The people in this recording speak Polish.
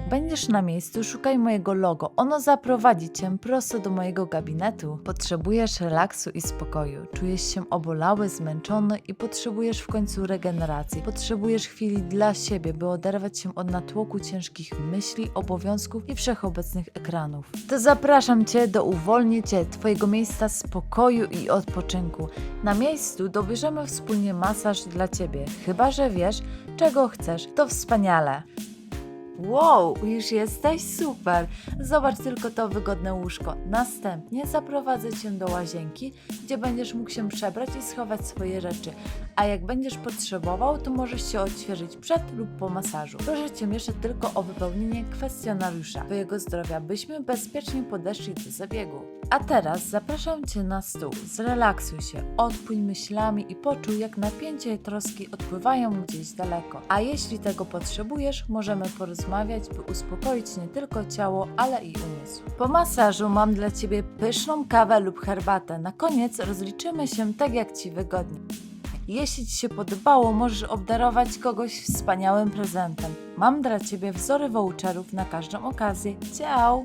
Jak będziesz na miejscu, szukaj mojego logo. Ono zaprowadzi cię prosto do mojego gabinetu. Potrzebujesz relaksu i spokoju. Czujesz się obolały, zmęczony i potrzebujesz w końcu regeneracji. Potrzebujesz chwili dla siebie, by oderwać się od natłoku ciężkich myśli, obowiązków i wszechobecnych ekranów. To zapraszam Cię do uwolnienia Twojego miejsca spokoju i odpoczynku. Na miejscu dobierzemy wspólnie masaż dla Ciebie. Chyba, że wiesz, czego chcesz, to wspaniale. Wow, już jesteś super! Zobacz tylko to wygodne łóżko. Następnie zaprowadzę cię do łazienki, gdzie będziesz mógł się przebrać i schować swoje rzeczy. A jak będziesz potrzebował, to możesz się odświeżyć przed lub po masażu. Proszę cię jeszcze tylko o wypełnienie kwestionariusza Twojego zdrowia, byśmy bezpiecznie podeszli do zabiegu. A teraz zapraszam Cię na stół. Zrelaksuj się, odpłyń myślami i poczuj, jak napięcie i troski odpływają gdzieś daleko. A jeśli tego potrzebujesz, możemy porozmawiać, by uspokoić nie tylko ciało, ale i umysł. Po masażu mam dla Ciebie pyszną kawę lub herbatę. Na koniec rozliczymy się tak, jak Ci wygodnie. Jeśli Ci się podobało, możesz obdarować kogoś wspaniałym prezentem. Mam dla Ciebie wzory voucherów na każdą okazję. Ciao!